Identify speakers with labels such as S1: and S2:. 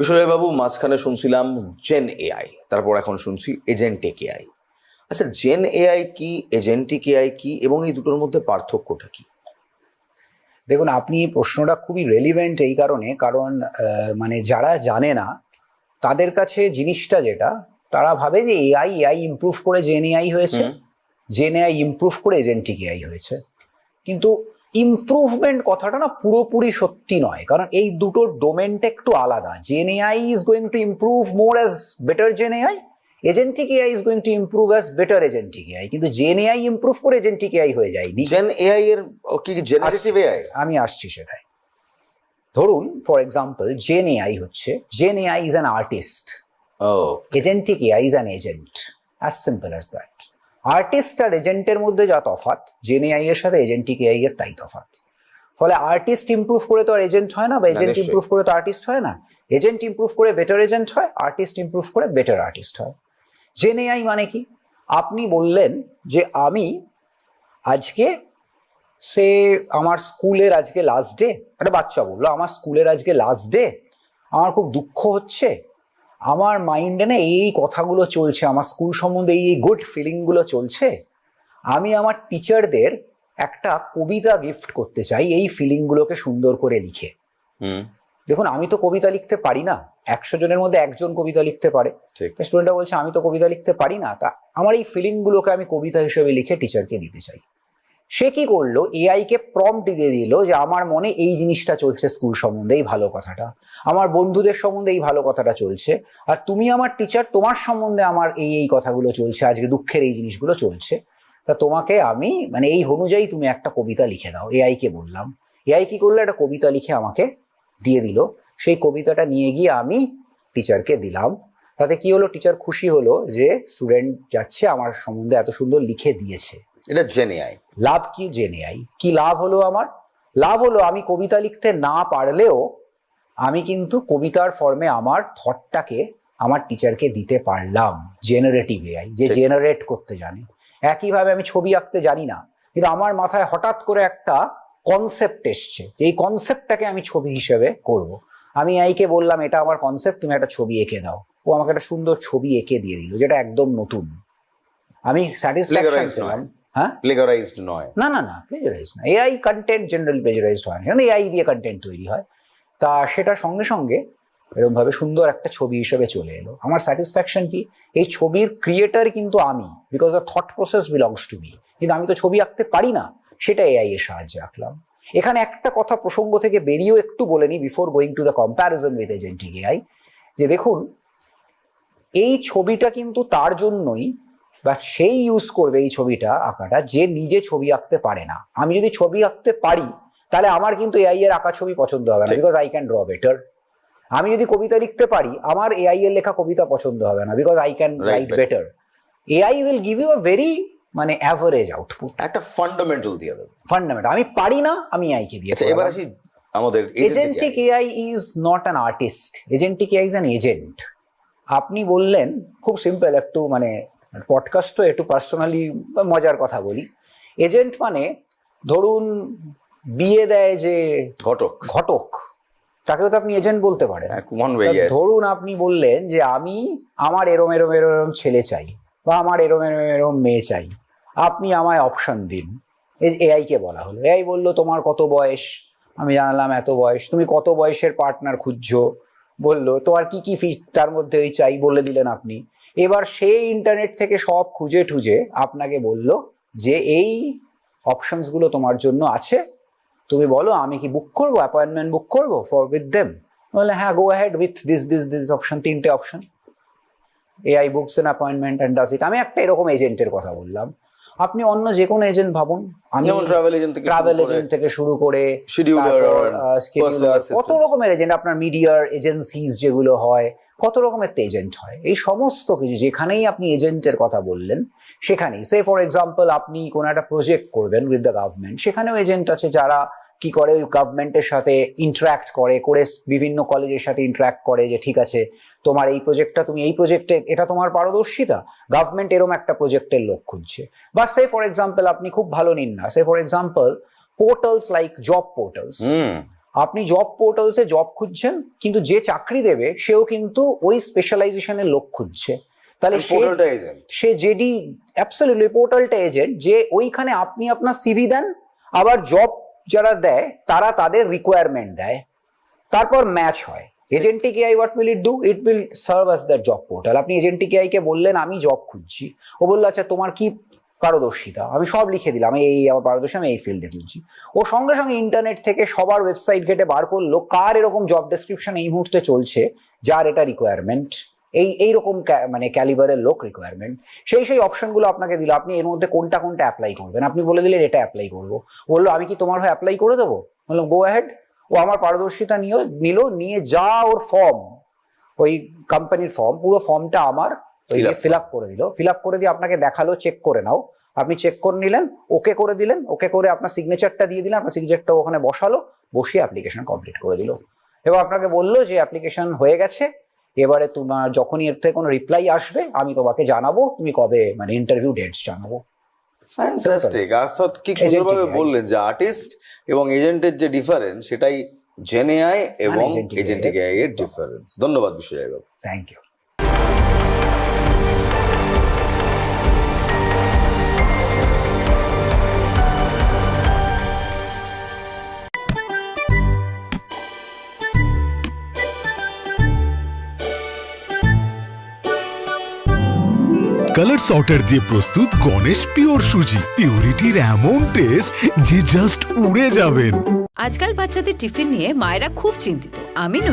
S1: বিশ্বজয়বাবু মাঝখানে শুনছিলাম gen AI তারপর এখন শুনছি এজেন্টেক এআই আচ্ছা জেন এআই কি এজেন্টিক এআই কি এবং এই দুটোর মধ্যে পার্থক্যটা কি?
S2: দেখুন আপনি প্রশ্নটা খুবই রেলিভেন্ট এই কারণে কারণ মানে যারা জানে না তাদের কাছে জিনিসটা যেটা তারা ভাবে যে এআই এআই ইমপ্রুভ করে জেন এআই হয়েছে জেন এআই ইমপ্রুভ করে এজেন্টিক এআই হয়েছে। কিন্তু ইমপ্রুভমেন্ট কথাটা না পুরোপুরি সত্যি নয়। কারণ এই দুটোর ডোমেনটা একটু আলাদা। Gen AI is going to improve more as better gen AI agentic AI is going to improve as better agentic AI কিন্তু জেন এআই ইমপ্রুভ করে এজেন্টিক এআই হয়ে যায়নি
S1: জেন এআই এর কি জেনারেটিভ এআই
S2: আমি আসছি সেটাই। ধরুন ফর এক্সাম্পল জেন এআই হচ্ছে gen AI is an artist
S1: O.
S2: Agentic AI is an agent as simple as that artist আর এজেন্টের মধ্যে যা তফাৎ জেন এআই এর সাথে এজেন্টিক এআই এর তাই তফাৎ। ফলে আর্টিস্ট ইমপ্রুভ করে তো আর এজেন্ট হয় না বা এজেন্ট। ইমপ্রুভ করে তো আর্টিস্ট হয় না। এজেন্ট ইমপ্রুভ করে বেটার এজেন্ট হয় আর্টিস্ট ইমপ্রুভ করে বেটার আর্টিস্ট হয়। জেন এআই মানে কি? আপনি বললেন যে আমি আজকে সে আমার স্কুলের আজকে লাস্ট ডে একটা বাচ্চা বলল আমার স্কুলের আজকে লাস্ট ডে আমার খুব দুঃখ হচ্ছে। আমার মাইন্ডে না এই কথাগুলো চলছে আমার স্কুল সম্বন্ধে এই গুড ফিলিংগুলো চলছে। আমি আমার টিচারদের একটা কবিতা গিফট করতে চাই এই ফিলিংগুলোকে সুন্দর করে লিখে। দেখুন আমি তো কবিতা লিখতে পারি না। একশো জনের মধ্যে একজন কবিতা লিখতে পারে। স্টুডেন্টরা বলছে আমি তো কবিতা লিখতে পারি না। তা আমার এই ফিলিংগুলোকে আমি কবিতা হিসেবে লিখে টিচারকে দিতে চাই। সে কি করল? এআই কে প্রম্পট দিয়ে দিল যে আমার মনে এই জিনিসটা চলছে স্কুল সম্বন্ধে, এই ভালো কথাটা। আমার বন্ধুদের সম্বন্ধে এই ভালো কথাটা চলছে। আর তুমি আমার টিচার তোমার সম্বন্ধে আমার এই এই কথাগুলো চলছে, আজকে দুঃখের এই জিনিসগুলো চলছে। তা তোমাকে আমি মানে এই অনুযায়ী তুমি একটা কবিতা লিখে দাও। এআই কে বললাম। এআই কি করল? একটা কবিতা লিখে আমাকে দিয়ে দিল। সেই কবিতাটা নিয়ে গিয়ে আমি টিচারকে দিলাম। তাতে কি হলো? টিচার খুশি হলো যে স্টুডেন্ট যাচ্ছে, আমার সম্বন্ধে এত সুন্দর লিখে দিয়েছে।
S1: এটা জেনে এআই
S2: লাভ কি জেনে আই কি লাভ হলো আমার? লাভ হলো আমি কবিতা লিখতে না পারলেও আমি কিন্তু কবিতার ফর্মে আমার থটটাকে আমার টিচারকে দিতে পারলাম। জেনারেটিভ এআই যে জেনারেট করতে জানে। একইভাবে আমি ছবি আঁকতে জানি না কিন্তু আমার মাথায় হঠাৎ করে একটা কনসেপ্ট এসছে। এই কনসেপ্টটাকে আমি ছবি হিসেবে করব। আমি আইকে বললাম এটা আমার কনসেপ্ট তুমি একটা ছবি এঁকে দাও। ও আমাকে একটা সুন্দর ছবি এঁকে দিয়ে দিল যেটা একদম নতুন। আমি স্যাটিসফ্যাকশন পেলাম। হ্যাঁ
S1: প্লেগারাইজড নয়।
S2: না না না প্লেজারাইজ না। এআই কন্টেন্ট জেনারেল প্লেজারাইজড হয় না। এআই দিয়ে কন্টেন্ট তৈরি হয়। তা সেটা সঙ্গে সঙ্গে এরকম ভাবে সুন্দর একটা ছবি হিসেবে চলে এলো। আমার স্যাটিসফ্যাকশন কি? এই ছবির ক্রিয়েটার কিন্তু আমি because the thought process belongs to me কিন্তু আমি তো ছবি আঁকতে পারি না। সেটা এআই এর সাহায্যে আঁকলাম। এখানে একটা কথা প্রসঙ্গ থেকে বেরিয়েও একটু বলে নি before going to the comparison with agentic AI যে দেখুন এই ছবিটা কিন্তু তার জন্যই বা সেই ইউজ করবে এই ছবিটা আঁকাটা যে নিজে ছবি আঁকতে পারে না। আমি যদি ছবি আঁকতে পারি তাহলে আমার কিন্তু এআই এর আঁকা ছবি পছন্দ হবে না because I can draw better আমি যদি কবিতা লিখতে পারি আমার এআই এর লেখা কবিতা পছন্দ হবে না because I can write better AI will give you a very মানে অ্যাভারেজ আউটপুট
S1: একটা ফান্ডামেন্টাল দিয়ে দেবে।
S2: ফান্ডামেন্টাল আমি পারি না আমি এআই কে দিয়ে
S1: আচ্ছা এবার আসি আমাদের
S2: agentic AI is not an artist agentic AI is an agent আপনি বললেন খুব সিম্পল একটু মানে পডকাস্ট তো একটু পার্সোনালি মজার কথা বলি। এজেন্ট মানে ধরুন বিয়ে দেয় যে
S1: ঘটক।
S2: ঘটক তাকেও তো আপনি এজেন্ট বলতে পারেন। তা ধরুন আপনি বললেন যে আমি আমার এরম এরম এরম এরম ছেলে চাই বা আমার এরম এরম এরম মেয়ে চাই আপনি আমায় অপশন দিন। এআই কে বলা হলো। এআই বলল তোমার কত বয়স? আমি জানালাম এত বয়স। তুমি কত বয়সের পার্টনার খুঁজছো? বলল তোমার কি কি ফি তার মধ্যে ওই চাই? বলে দিলেন আপনি। এবার সেই ইন্টারনেট থেকে সব খুঁজে ঠুজে আপনাকে বলল যে এই অপশনসগুলো তোমার জন্য আছে। তুমি বলো, আমি কি বুক করব অ্যাপয়েন্টমেন্ট বুক করব ফর উইথ দেম বলে হ্যাঁ go ahead with this this this option তিনটে option AI books an appointment and does it আমি একটা এরকম এজেন্টের কথা বললাম। আপনি অন্য যে কোনো এজেন্ট ভাবুন। আমি
S1: ট্রাভেল এজেন্ট থেকে
S2: ট্রাভেল এজেন্ট থেকে শুরু করে কত রকমের এজেন্ট আপনার মিডিয়ার এজেন্সিজ যেগুলো হয় কত রকমের তো এজেন্ট হয়। এই সমস্ত কিছু যেখানেই আপনি এজেন্টের কথা বললেন সেখানেই। সে ফর এক্সাম্পল আপনি কোনো একটা প্রজেক্ট করবেন উইথ দ্য গভর্নমেন্ট সেখানেও এজেন্ট আছে যারা কি করে ওই গভর্নমেন্টের সাথে ইন্টারাক্ট করে করে বিভিন্ন কলেজের সাথে ইন্টারাক্ট করে যে ঠিক আছে তোমার এই প্রজেক্টটা তুমি এই প্রজেক্টে এটা তোমার পারদর্শিতা। গভর্নমেন্ট এরম একটা প্রজেক্টের লোক খুঁজছে। বা সে ফর এক্সাম্পল আপনি খুব ভালো নিন না say for example portals like job portals আপনি জব পোর্টালসে জব খুঁজছেন কিন্তু যে চাকরি দেবে সেও কিন্তু ওই স্পেশালাইজেশনের লোক খুঁজছে। তাহলে সে জেডি অ্যাবসলিউটলি পোর্টালটা এজেন্ট যে ওইখানে আপনি আপনার সিভি দেন আবার জব যারা দেয়, তারা তাদের রিকোয়ারমেন্ট দেয়। তারপর ম্যাচ হয়। Agentic AI what will it do it will serve us that job portal আপনি এজেন্টিক কে বললেন, আমি জব খুঁজছি। ও বলল আচ্ছা তোমার কি পারদর্শিতা? আমি সব লিখে দিলাম, আমি এই আমার পারদর্শী, আমি এই ফিল্ডে খুঁজছি। ও সঙ্গে সঙ্গে ইন্টারনেট থেকে সবার ওয়েবসাইট ঘেটে বার করল, কার এরকম জব ডেসক্রিপশন এই মুহূর্তে চলছে, যার এটা রিকোয়ারমেন্ট এই এইরকম মানে ক্যালিবারের লোক রিকোয়ারমেন্ট সেই সেই অপশনগুলো আপনাকে দিল। আপনি এর মধ্যে কোনটা কোনটা অ্যাপ্লাই করবেন? আপনি বলে দিলেন এটা অ্যাপ্লাই করব। বলল আমি কি তোমার হয়ে অ্যাপ্লাই করে দেবো? বললাম গো অ্যাহেড ও আমার পারদর্শিতা নিয়ে নিল নিয়ে যা ওর ফর্ম ওই কোম্পানির ফর্ম পুরো ফর্মটা আমার
S1: up
S2: ফিল আপ করে দিল। ফিল আপ করে দিয়ে আপনাকে দেখাল চেক করে নাও। আপনি চেক করে নিলেন ওকে করে দিলেন ওকে করে আপনার সিগনেচারটা দিয়ে দিলেন আপনার সিগনেচারটা ওখানে বসালো বসিয়ে অ্যাপ্লিকেশন কমপ্লিট করে দিল। এবং আপনাকে বলল যে অ্যাপ্লিকেশন হয়ে গেছে এবারে তোমার যখনই এর থেকে কোনো রিপ্লাই আসবে আমি তোমাকে জানাব তুমি কবে মানে ইন্টারভিউ ডেটস জানাব।
S1: ফ্যান্টাস্টিক অর্থাৎ কি সুন্দরভাবে বললেন যে আর্টিস্ট এবং এজেন্টের যে ডিফারেন্স সেটাই জেনে আয় এবং এজেন্টিক আয় এর ডিফারেন্স ধন্যবাদ বিষয় বাবু।
S2: থ্যাংক ইউ
S3: কালার সর্টার দিয়ে প্রস্তুত গণেশ পিওর সুজি। পিওরিটির এমন টেস্ট যে জাস্ট উড়ে যাবেন।
S4: আজকাল বাচ্চাদের টিফিন নিয়ে মায়েরা খুব চিন্তিত। আমি নই।